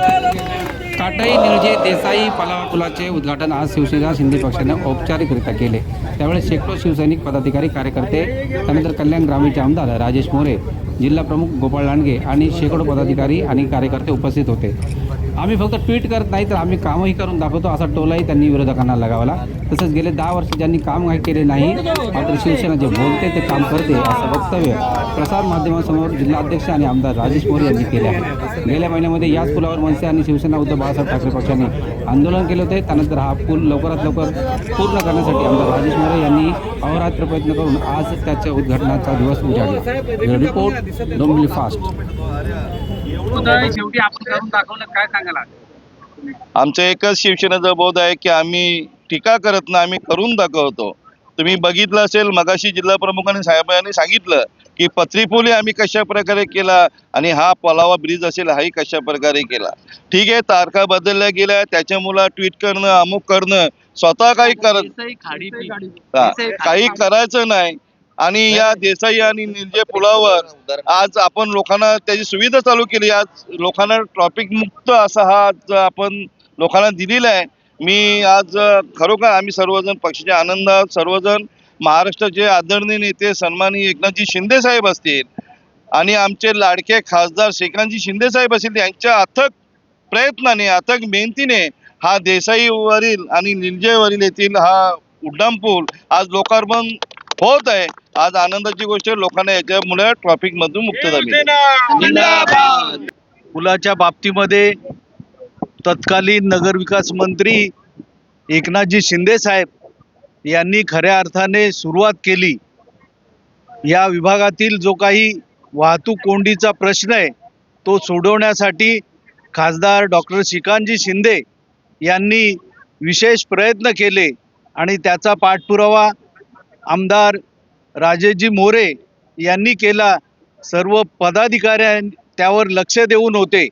काटाई निर्जे देसाई पलावा पुलाचे उद्घाटन आज शिवसेना शिंदे पक्षानं औपचारिकरित्या केले. त्यावेळेस शेकडो शिवसैनिक पदाधिकारी कार्यकर्ते त्यानंतर कल्याण ग्रामीणचे आमदार राजेश मोरे जिल्हा प्रमुख गोपाळ लांडगे आणि शेकडो पदाधिकारी आणि कार्यकर्ते उपस्थित होते. आम्ही फक्त ट्विट करत नाही तर आम्ही कामही करून दाखवतो असा टोलाही त्यांनी विरोधकांना लगावला. तसंच गेले दहा वर्ष ज्यांनी काम काही केले नाही मात्र शिवसेना जे बोलते ते काम करते असं वक्तव्य प्रसार माध्यमांसमोर जिल्हाध्यक्ष आणि आमदार राजेश मोरे यांनी केले आहे. गेल्या महिन्यामध्ये याच पुलावर मनसे आणि शिवसेना उद्धव बाळासाहेब ठाकरे पक्षाने आंदोलन केले होते. त्यानंतर हा पूल लवकरात लवकर पूर्ण करण्यासाठी आमदार राजेश मोरे यांनी अहोरात्र प्रयत्न करून आज त्याच्या उद्घाटनाचा दिवस उजाडला. Report Dombivli fast. शेवटी आपण करून दाखवलं काय सांगाल आज? आमचं एकच शिवसेनेचा बोध आहे की आम्ही टीका करत नाही आम्ही करून दाखवतो तुम्ही बघितलं असेल मगाशी जिल्हा प्रमुखांनी साहेबांनी सांगितलं की पत्रीपोली आम्ही कशा प्रकारे केला आणि हा पलावा ब्रिज असेल हाही कशा प्रकारे केला ठीक आहे तारखा बदलल्या गेल्या त्याच्यामुळं ट्विट करणं अमुक करणं स्वतः काही करत. हा, काही. करायचं नाही आणि या देसाई आणि निर्जे पुलावर आज आपण लोकांना त्याची सुविधा चालू केली. आज लोकांना ट्रॉफिक मुक्त असा हा आज आपण लोकांना दिलेला आहे. मी आज खरोखर आम्ही सर्वजण पक्षाच्या आनंदात सर्वजण महाराष्ट्राचे आदरणीय नेते सन्माननीय एकनाथजी शिंदे साहेब असतील आणि आमचे लाडके खासदार श्रीकांतजी शिंदे साहेब असतील यांच्या अथक प्रयत्नाने अथक मेहनतीने हा देसाईवरील आणि निलजेवरील येथील हा उड्डाणपूल आज लोकार्पण होत आहे. आज आनंदाची गोष्ट लोकांना याच्यामुळे ट्रॉफिक मधून मुक्तता मिळते पुलाच्या बाबतीमध्ये तत्कालीन नगरविकास मंत्री एकनाथजी शिंदे साहेब यांनी खऱ्या अर्थाने सुरुवात केली. या विभागातील जो काही वाहतूक कोंडीचा प्रश्न आहे तो सोडवण्यासाठी खासदार डॉक्टर श्रीकांतजी शिंदे यांनी विशेष प्रयत्न केले आणि त्याचा पाठपुरावा आमदार राजेजी मोरे यांनी केला. सर्व पदाधिकाऱ्यां त्यावर लक्ष देऊन होते.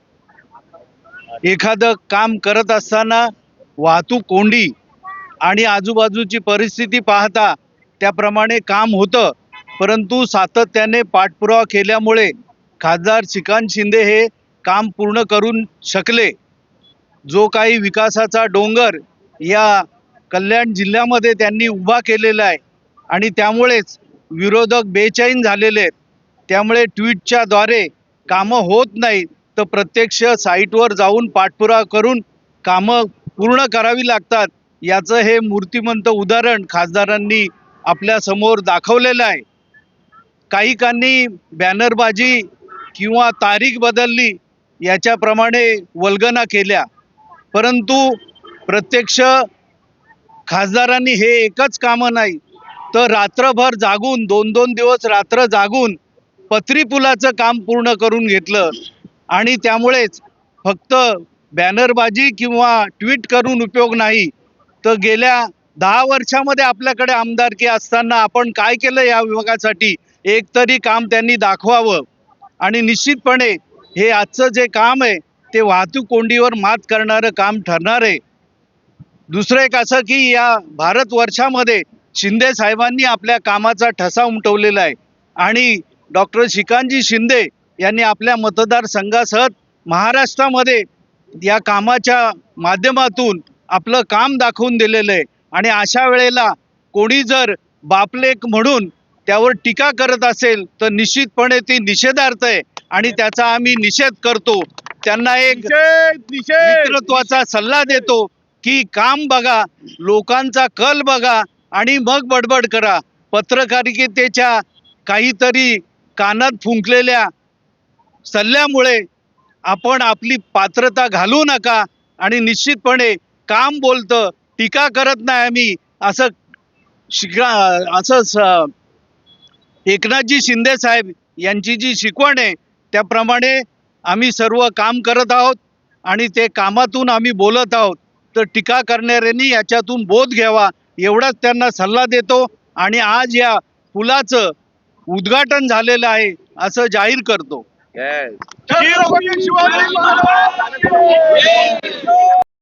एखादं काम करत असताना वाहतूक कोंडी आणि आजूबाजूची परिस्थिती पाहता त्याप्रमाणे काम होतं. परंतु सातत्याने पाठपुरावा केल्यामुळे खासदार श्रीकांत शिंदे हे काम पूर्ण करून शकले. जो काही विकासाचा डोंगर या कल्याण जिल्ह्यामध्ये त्यांनी उभा केलेला आहे आणि त्यामुळेच विरोधक बेचैन झालेले आहेत. त्यामुळे ट्विटच्या द्वारे कामं होत नाही तर प्रत्यक्ष साईटवर जाऊन पाठपुरावा करून कामं पूर्ण करावी लागतात. याचं हे मूर्तिमंत उदाहरण खासदारांनी आपल्यासमोर दाखवलेलं आहे. काहीकांनी बॅनरबाजी किंवा तारीख बदलली याच्याप्रमाणे वल्गना केल्या. परंतु प्रत्यक्ष खासदारांनी हे एकच कामं नाही तर रात्रभर जागून दोन दोन दिवस रात्र जागून पत्रीपुलाचं काम पूर्ण करून घेतलं. आणि त्यामुळेच फक्त बॅनरबाजी किंवा ट्विट करून उपयोग नाही. तर गेल्या दहा वर्षामध्ये आपल्याकडे आमदारकी असताना आपण काय केलं या विभागासाठी? एक तरी काम त्यांनी दाखवावं. आणि निश्चितपणे हे आजचं जे काम आहे ते वाहतूक कोंडीवर मात करणारं काम ठरणार आहे. दुसरं एक असं की या भारतवर्षामध्ये शिंदे साहेबांनी आपल्या कामाचा ठसा उमटवलेला आहे. आणि डॉक्टर श्रीकांतजी शिंदे यांनी आपल्या मतदारसंघासह महाराष्ट्रामध्ये या कामाच्या माध्यमातून आपलं काम दाखवून दिलेलं आहे. आणि अशा वेळेला कोणी जर बापलेक म्हणून त्यावर टीका करत असेल तर निश्चितपणे ती निषेधार्थ आहे. आणि त्याचा आम्ही निषेध करतो. त्यांना एक नेतृत्वाचा सल्ला देतो की काम बघा लोकांचा कल बघा आणि मग बडबड करा. पत्रकारितेच्या काहीतरी कानात फुंकलेल्या सल्ल्यामुळे आपण आपली पात्रता घालू नका आणि निश्चितपणे काम बोलतं टीका करत नाही आम्ही असं शिका असं स- एकनाथजी शिंदे साहेब यांची जी शिकवण आहे त्याप्रमाणे आम्ही सर्व काम करत आहोत आणि ते कामातून आम्ही बोलत आहोत. तर टीका करणाऱ्यांनी याच्यातून बोध घ्यावा एवढाच त्यांना सल्ला देतो आणि आज या पुलाचं उद्घाटन झालेलं आहे असं जाहीर करतो.